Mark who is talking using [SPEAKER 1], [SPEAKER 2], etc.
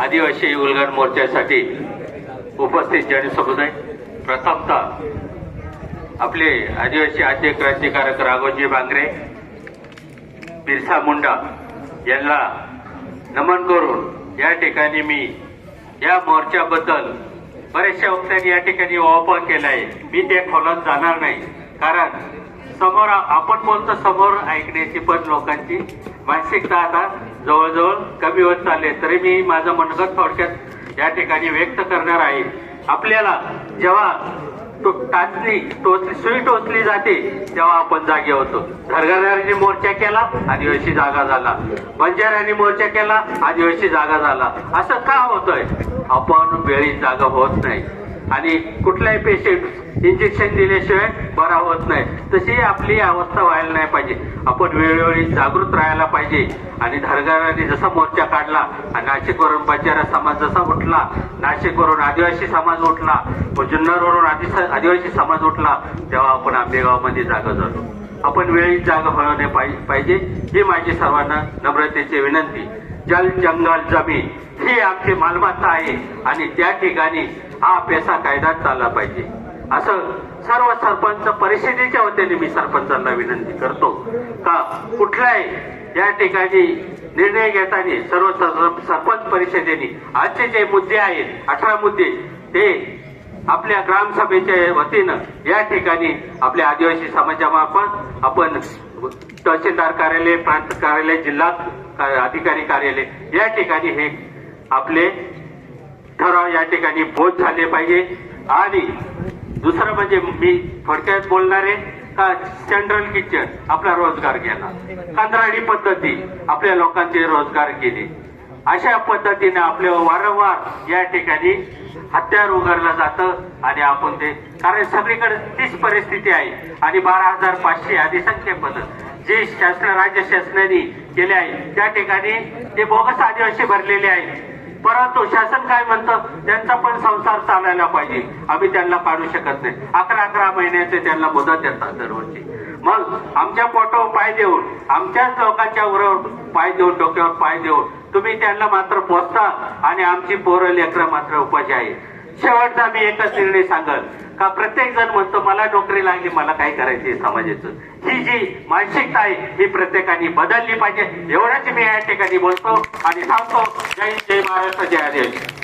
[SPEAKER 1] आदिवासी उलगड मोर्चासाठी उपस्थित जनसमुदाय प्रथमतः आपले आदिवासी आद्य क्रांतिकारक राघोजी बांगरे बिरसा मुंडा यांना नमन करून या ठिकाणी मी या मोर्चाबद्दल बऱ्याचशा वक्त्यांनी या ठिकाणी वापर केला आहे मी ते खोलत जाणार नाही. कारण समोर आपण बोलतो समोर ऐकण्याची पण लोकांची मानसिकता आता जवळजवळ कमी होत चालले तरी मी माझं मनगत थोडक्यात या ठिकाणी व्यक्त करणार आहे. आपल्याला जेव्हा तो टाचणी टोचली सुई टोचली जाते तेव्हा आपण जागे होतो. धरगरांनी मोर्चा केला आदिवासी जागा झाला. बंजाऱ्यांनी मोर्चा केला आदिवासी जागा झाला. असं का होतंय? आपण वेळी जागा होत नाही. आणि कुठलाही पेशंट इंजेक्शन दिल्याशिवाय बरा होत नाही. तशी आपली अवस्था व्हायला नाही पाहिजे. आपण वेळोवेळी जागृत राहायला पाहिजे. आणि धरगरांनी जसा मोर्चा काढला आणि नाशिकवरून बंजारा समाज जसा उठला नाशिकवरून आदिवासी समाज उठला व जुन्नरवरून आदिस- आदिवासी समाज उठला तेव्हा आपण आंबेगावमध्ये जागा झालो. आपण वेळी जागा होणे पाहि- पाहिजे ही माझी सर्वांना नम्रतेची विनंती. जल जंगल जमीन ही आमची मालमत्ता आहे. आणि त्या ठिकाणी हा पेसा कायद्यात चालला पाहिजे. असं सर्व सरपंच परिषदेच्या वतीने मी सरपंचांना विनंती करतो का कुठल्याही या ठिकाणी निर्णय घेताना सर्व सर- सरपंच परिषदेने आजचे जे मुद्दे आहेत अठरा मुद्दे ते आपल्या ग्रामसभेच्या वतीनं या ठिकाणी आपल्या आदिवासी समाजामार्फत आपण तहसीलदार कार्यालय प्रांत कार्यालय जिल्हा अधिकारी कार्यालय या ठिकाणी हे आपले ठराव या ठिकाणी बोध झाले पाहिजे. आणि दुसरं म्हणजे मी थोडक्यात बोलणार आहे का सेंट्रल किचन आपला रोजगार गेला कंत्राडी पद्धती आपल्या लोकांचे रोजगार गेले अशा पद्धतीने आपले वारंवार या ठिकाणी हत्यार उघडलं जातं आणि आपण ते कारण सगळीकडे तीच परिस्थिती आहे. आणि बारा हजार पाचशे अधिसंख्य पद जे शासन राज्य शासनाने केले आहे त्या ठिकाणी ते बोगस आदिवासी भरलेले आहे परंतु शासन काय म्हणतं? त्यांचा पण संसार चालायला पाहिजे. आम्ही त्यांना पाडू शकत नाही. अकरा अकरा महिन्याचे त्यांना मुदत देतात दरवर्षी. मग आमच्या पोटावर पाय देऊन आमच्याच लोकांच्या उरावर पाय देऊन डोक्यावर पाय देऊन तुम्ही त्यांना मात्र पोचता आणि आमची पोरं लेकरं मात्र उपाशी आहे शेवटचा मी एकच निर्णय सांगल का प्रत्येक जण म्हणतो मला नोकरी लागली मला काय करायची समाजाचं? ही जी मानसिकता आहे ही प्रत्येकाने बदलली पाहिजे. एवढंच मी या ठिकाणी बोलतो आणि सांगतो जय जय महाराष्ट्र जय आदिवासी.